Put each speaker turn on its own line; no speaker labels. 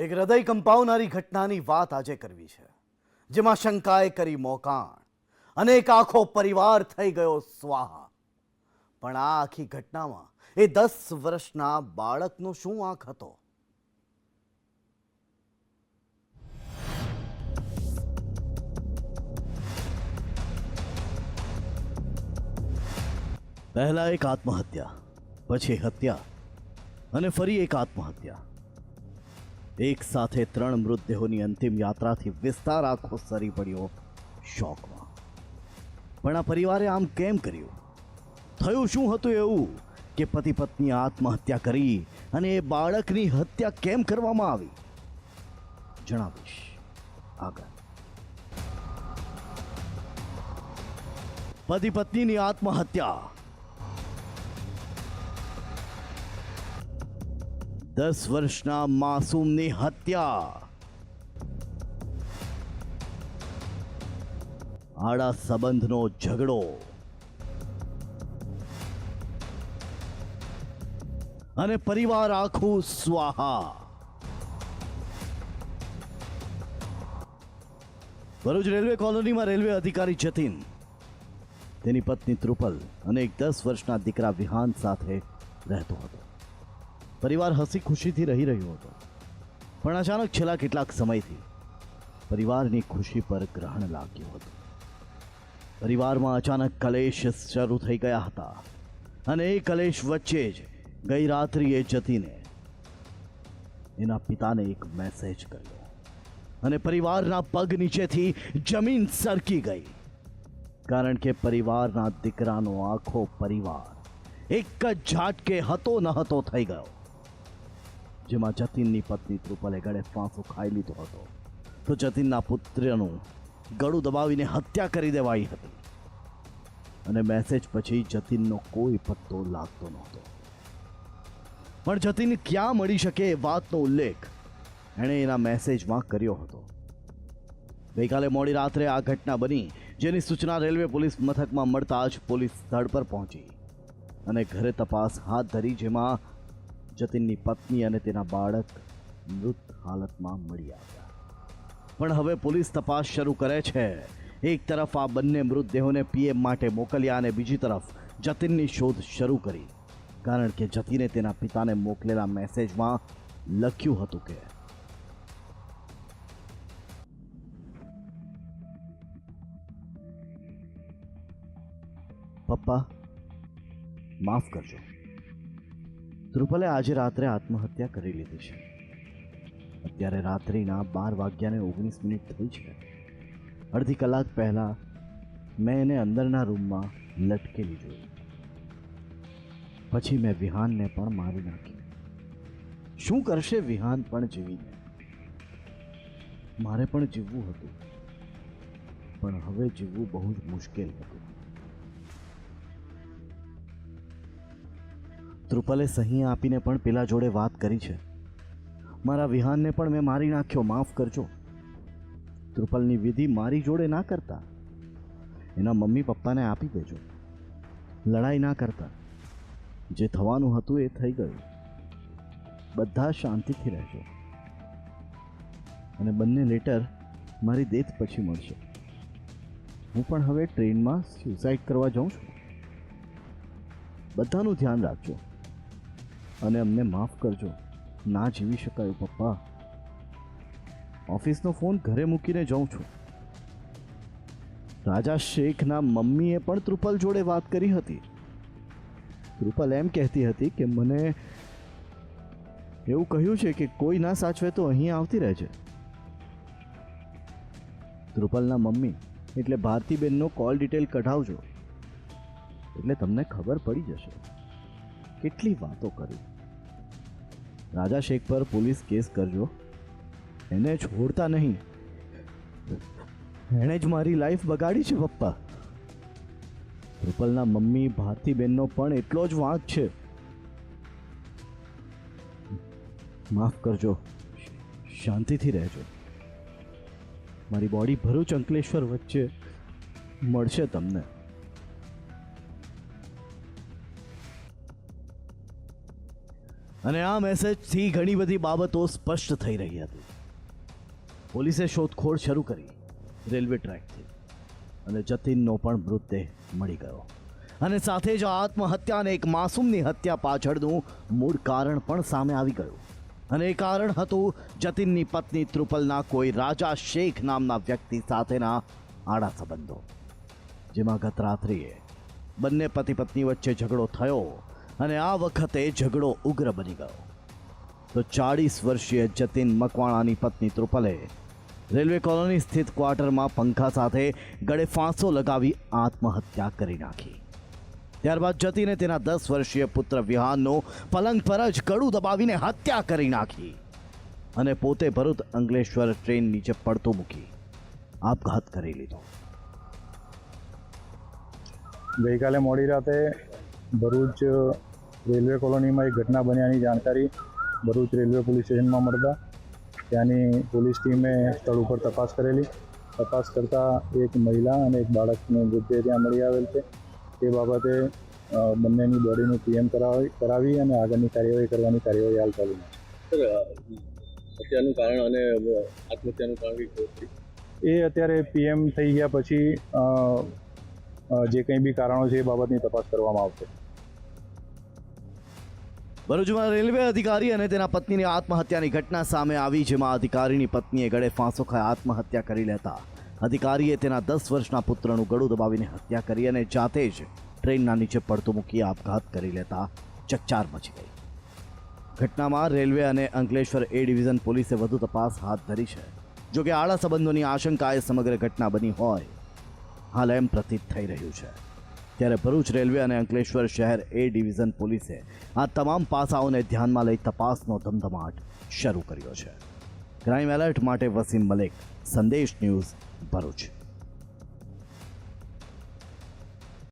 એક હૃદય કંપાવનારી ઘટનાની વાત આજે કરવી છે, જેમાં શંકાએ કરી મોકાણ. અને એક આખો પરિવાર થઈ ગયો સ્વાહા. પણ આ આખી ઘટનામાં એ દસ વર્ષના બાળકનો શું આંખ હતો? પહેલા એક આત્મહત્યા, પછી હત્યા, અને ફરી એક આત્મહત્યા. એક સાથે ત્રણ મૃતદેહોની અંતિમ યાત્રાથી વિસ્તાર આખો સરી પડ્યો. શોકમાં. પણ આ પરિવારે આમ કેમ કર્યું? થયું શું હતું એવું? કે પતિ પત્ની આત્મહત્યા કરી અને એ બાળકની હત્યા કેમ કરવામાં આવી? જણાવીશ આગળ. પતિ પત્નીની આત્મહત્યા દસ વર્ષના માસૂમની હત્યા. આડા સંબંધનો ઝઘડો. અને પરિવાર આખું સ્વાહા. ભરૂચ રેલવે કોલોનીમાં રેલવે અધિકારી જતીન. તેની પત્ની ત્રુપલ અને એક દસ વર્ષના દીકરા વિહાન સાથે રહેતો હતો. પરિવાર હસી ખુશીથી રહી રહ્યો હતો. પણ અચાનક છેલ્લા કેટલાક સમયથી પરિવારની ખુશી પર ગ્રહણ લાગ્યું હતું. પરિવારમાં અચાનક કલેશ શરૂ થઈ ગયા હતા અને એ કલેશ વચ્ચે જ ગઈ રાત્રિએ જતીને એના પિતાને એક મેસેજ કર્યો. અને પરિવારના પગ નીચેથી જમીન સરકી ગઈ. કારણ કે પરિવારના દીકરાનો આખો પરિવાર એક જ ઝાટકે હતો ન હતો થઈ ગયો. જેમાં જતીનની પત્ની ત્રુપલે ગળે ફાંસો ખાઈ લીધો હતો. તો જતીનના પુત્રનું ગળું દબાવીને હત્યા કરી દેવાઈ હતી. અને મેસેજ પછી જતીનનો કોઈ પત્તો લાગતો નહોતો. પણ જતીન ક્યાં મળી શકે એ વાતનો ઉલ્લેખ એણે એના મેસેજમાં કર્યો હતો. ગઈકાલે મોડી રાત્રે આ ઘટના બની, જેની સૂચના રેલવે પોલીસ મથકમાં મળતા જ પોલીસ સ્થળ પર પહોંચી. અને ઘરે તપાસ હાથ ધરી, જેમાં જતીનની પત્ની અને તેના બાળક મૃત હાલતમાં મળી આવ્યા પણ હવે પોલીસ તપાસ શરૂ કરે છે એક તરફ આ બંને મૃતદેહોને પીએમ માટે મોકલ્યા અને બીજી તરફ જતીનની શોધ શરૂ કરી કારણ કે જતીને તેના પિતાને મોકલેલા મેસેજમાં લખ્યું હતું કે પપ્પા માફ કરજો ધ્રુપલે આજે રાત્રે આત્મહત્યા કરી લીધી છે. અત્યારે રાત્રિના બાર વાગ્યાને ઓગણીસ મિનિટ થઈ છે. અડધી કલાક પહેલાં મેં એને અંદરના રૂમમાં લટકેલી જોઈ પછી મેં વિહાનને પણ મારી નાખી. શું કરશે વિહાન પણ જીવીને? મારે પણ જીવવું હતું. પણ હવે જીવવું બહુ જ મુશ્કેલ હતું. ત્રુપલે સહી આપીને પણ પેલા જોડે વાત કરી છે. મારા વિહાનને પણ મેં મારી નાખ્યો, માફ કરજો. ત્રુપલની વિધિ મારી જોડે ના કરતા. એના મમ્મી પપ્પાને આપી દેજો. લડાઈ ના કરતા. જે થવાનું હતું એ થઈ ગયું. બધા શાંતિથી રહેજો. અને બંને લેટર મારી ડેથ પછી મળશે. હું પણ હવે ટ્રેનમાં સુસાઇડ કરવા જાઉં છું. બધાનું ધ્યાન રાખજો. અને અમને માફ કરજો. ના જીવી શકાયું, પપ્પા. ઓફિસનો ફોન ઘરે મૂકીને જાઉં છું. રાજા શેખના મમ્મીએ પણ ત્રુપલ જોડે વાત કરી હતી. ત્રુપલ એમ કહેતી હતી કે મને એવું કહ્યું છે કે કોઈ ના સાચવે તો અહીં આવતી રહેજે. ત્રુપલના મમ્મી, એટલે ભારતીબેનનો કોલ ડિટેલ કઢાવજો. એટલે તમને ખબર પડી જશે. કેટલી વાતો કરી? રાજા શેખ પર પોલીસ કેસ કરજો. એને છોડતા નહીં. એણે જ મારી લાઈફ બગાડી છે, પપ્પા. રૂપલના મમ્મી ભારતીબેનનો પણ એટલો જ વાંક છે. માફ કરજો. શાંતિથી રહેજો. મારી બોડી ભરૂચ અંકલેશ્વર વચ્ચે મળશે તમને. અને આ મેસેજથી ઘણી બધી બાબતો સ્પષ્ટ થઈ રહી હતી. પોલીસે શોધખોળ શરૂ કરી રેલવે ટ્રેકથી અને જતીનનો પણ મૃતદેહ મળી ગયો. અને સાથે જ આત્મહત્યા અને એક માસૂમની હત્યા પાછળનું મૂળ કારણ પણ સામે આવી ગયું. અને એ કારણ હતું જતીનની પત્ની ત્રુપલના કોઈ રાજા શેખ નામના વ્યક્તિ સાથેના આડા સંબંધો, જેમાં ગત રાત્રિએ બંને પતિ પત્ની વચ્ચે ઝઘડો થયો અને આ વખતે ઝઘડો ઉગ્ર બની ગયો. તો ચાળીસ વર્ષીય જતીન મકવાણાની પત્ની ત્રુપલે રેલવે કોલોની સ્થિત ક્વાર્ટરમાં પંખા સાથે ગળે ફાંસો લગાવી આત્મહત્યા કરી નાખી. ત્યારબાદ જતીને તેના દસ વર્ષીય પુત્ર વિહાનનો પલંગ પર જ ગળું દબાવીને હત્યા કરી નાખી અને પોતે ભરૂચ અંગલેશ્વર ટ્રેન નીચે પડતો મૂકી આપઘાત કરી લીધો.
ગઈકાલે મોડી રાતે ભરૂચ રેલવે કોલોનીમાં એક ઘટના બન્યાની જાણકારી ભરૂચ રેલવે પોલીસ સ્ટેશનમાં મળતા. ત્યાંની પોલીસ ટીમે સ્થળ ઉપર તપાસ કરેલી. તપાસ કરતાં એક મહિલા અને એક બાળકનું મૃતદેહ ત્યાં મળી આવેલ છે. તે બાબતે બંનેની બોડીનું પીએમ કરાવી કરાવી અને આગળની કાર્યવાહી કરવાની કાર્યવાહી હાલ ચાલુ છે.
હત્યાનું કારણ અને આત્મહત્યાનું કારણ
એ અત્યારે પીએમ થઈ ગયા પછી જે કંઈ બી કારણો છે એ બાબતની તપાસ કરવામાં આવશે.
ભરૂચમાં રેલવે અધિકારી અને તેના પત્નીની આત્મહત્યાની ઘટના સામે આવી, જેમાં અધિકારીની પત્નીએ ગળે ફાંસો ખાઈ આત્મહત્યા કરી લેતા. અધિકારીએ તેના દસ વર્ષના પુત્રનું ગળું દબાવીને હત્યા કરી અને જાતે જ ટ્રેનના નીચે પડતું મૂકી આપઘાત કરી લેતા ચકચાર મચી ગઈ. ઘટનામાં રેલવે અને અંકલેશ્વર એ ડિવિઝન પોલીસે વધુ તપાસ હાથ ધરી છે. જોકે આડા સંબંધોની આશંકાએ સમગ્ર ઘટના બની હોય, હાલ એમ પ્રતીત થઈ રહ્યું છે. ત્યારે ભરૂચ રેલવે અને અંકલેશ્વર શહેર એ ડિવિઝન પોલીસે આ તમામ પાસાઓને ધ્યાનમાં લઈ તપાસનો ધમધમાટ શરૂ કર્યો છે. ક્રાઇમ એલર્ટ માટે વસીમ મલિક, સંદેશ ન્યૂઝ ભરૂચ.